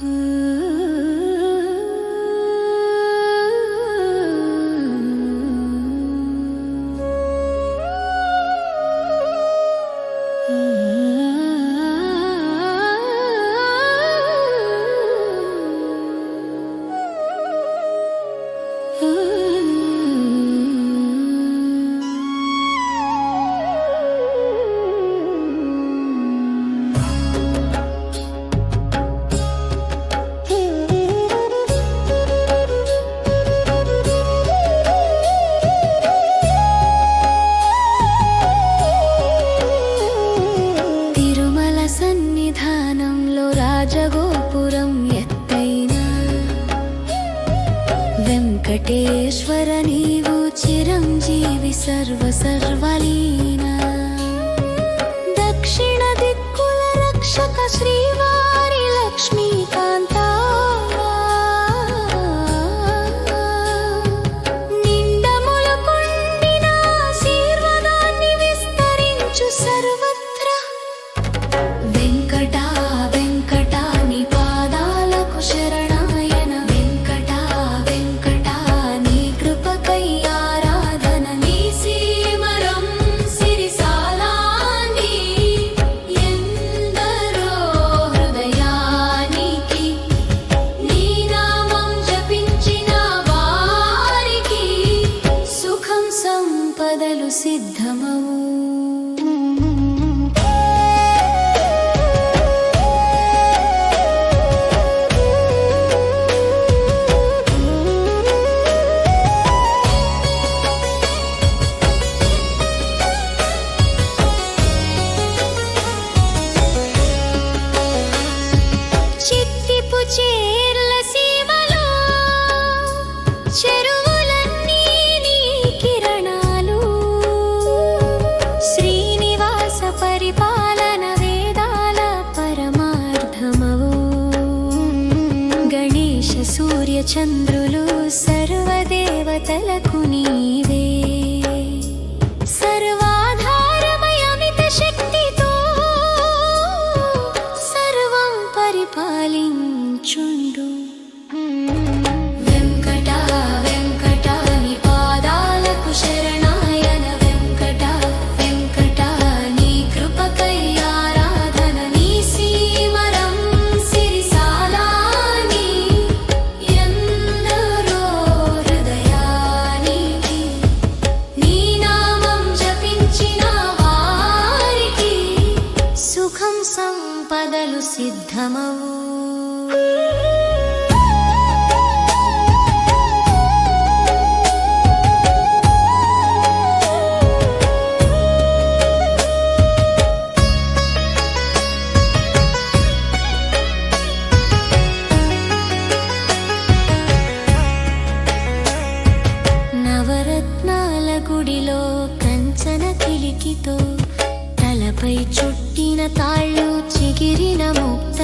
Oh. Venkateswara నీవు చిరంజీవి సర్వ సర్వలీనా. చంద్రులు సర్వదేవతలకు నీవే. సర్వాధారమయమిత శక్తితో సర్వం పరిపాలించుండు. సిద్ధమవు. నవరత్నాల గుడిలో కంచన కిలికితో తలపై చుట్టిన తాళ్ళు చిగిరిన ముక్త